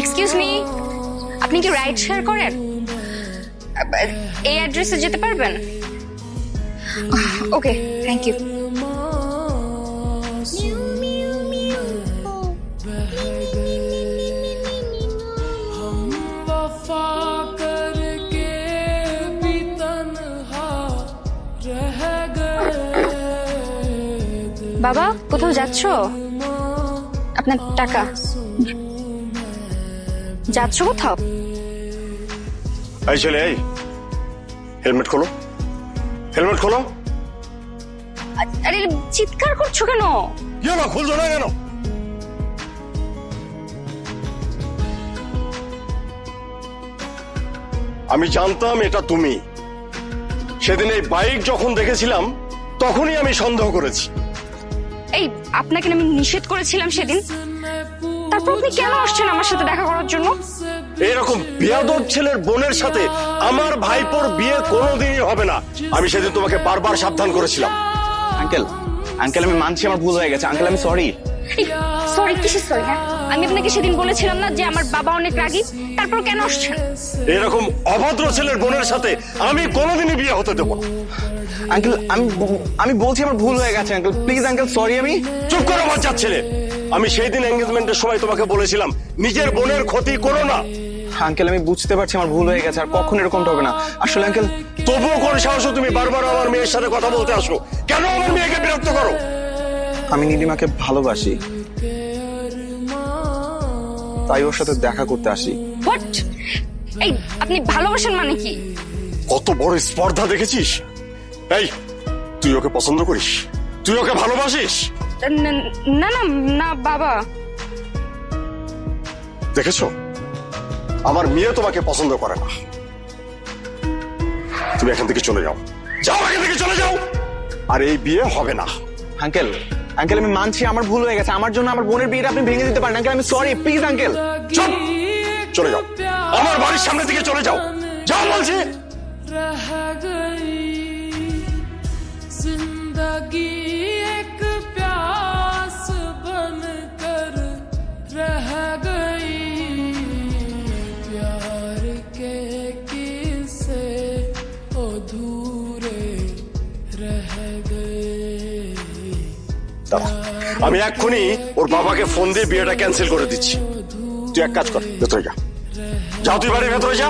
Excuse me আপনি কি ride share করেন? এই অ্যাড্রেসে যেতে পারবেন? ওকে থ্যাংক ইউ বাবা, কোথাও যাচ্ছ? আপনার টাকা। যাচ্ছ কোথাও? এই ছেলে এই। হেলমেট খোলো। হেলমেট খোলো। আরে চিৎকার করছ কেন? কি হলো খুলছো না কেন? আমি জানতাম এটা তুমি। সেদিন এই বাইক যখন দেখেছিলাম তখনই আমি সন্দেহ করেছি। এই আপনাকে আমি নিষেধ করেছিলাম সেদিন। তারপর আপনি কেন আসছেন আমার সাথে দেখা করার জন্য? এরকম বিয়াদব ছেলের বোনের সাথে আমার ভাইপোর বিয়ে কোনোদিনই হবে না। আমি সেদিন তোমাকে বারবার সাবধান করেছিলাম। আঙ্কেল আঙ্কেল আমি মানছি আমার ভুল হয়ে গেছে। আঙ্কেল আমি সরি সরি কিসের সরি হ্যাঁ? আমি আপনাকে সেদিন বলেছিলাম না যে আমার বাবা অনেক রাগী তারপর কেন আসছেন? এরকম অভদ্র ছেলের বোনের সাথে আমি কোনোদিনই বিয়ে হতে দেবো না। আঙ্কেল আমি আমি বলছি আমার ভুল হয়ে গেছে আঙ্কেল। প্লিজ আঙ্কেল সরি আমি। চুপ করো বাচ্চার ছেলে। আমি সেই দিন এঙ্গেজমেন্টের সময় তোমাকে বলেছিলাম নিজের বোনের ক্ষতি করো না। আঙ্কেল আমি বুঝতে পারছি আমার ভুল হয়ে গেছে আর কখন এরকমটা হবে না। আসলে আঙ্কেল তবুও কোন সাহস তুমি বারবার আমার মেয়ের সাথে কথা বলতে আসো। কেন আমার মেয়েকে বিরক্ত করো? আমি নীলিমাকে ভালোবাসি। তাই ওর সাথে দেখা করতে আসি। হোয়াট এই আপনি ভালোবাসেন মানে কি? কত বড় স্পর্ধা দেখেছিস? এই তুই ওকে পছন্দ করিস? তুই ওকে ভালোবাসিস? না না না বাবা। দেখেছ? আমার মেয়ে তোমাকে পছন্দ করে না। তুমি এখান থেকে চলে যাও। যাও এখান থেকে চলে যাও। আর এই বিয়ে হবে না। আঙ্কেল আঙ্কেল আমি মানছি আমার ভুল হয়ে গেছে আমার জন্য আমার বোনের বিয়েটা আপনি ভেঙে দিতে পারেন আঙ্কেল আমি সরি প্লিজ আঙ্কেল চুপ চলে যাও আমার বাড়ির সামনে থেকে চলে যাও যাও বলছি रह गई আমি এক্ষুনি ওর বাবাকে ফোন দিয়ে বিয়েটা ক্যান্সেল করে দিচ্ছি। তুই এক কাজ কর, ভেতরে যা। যাও তুই বাড়ির ভেতরে যা।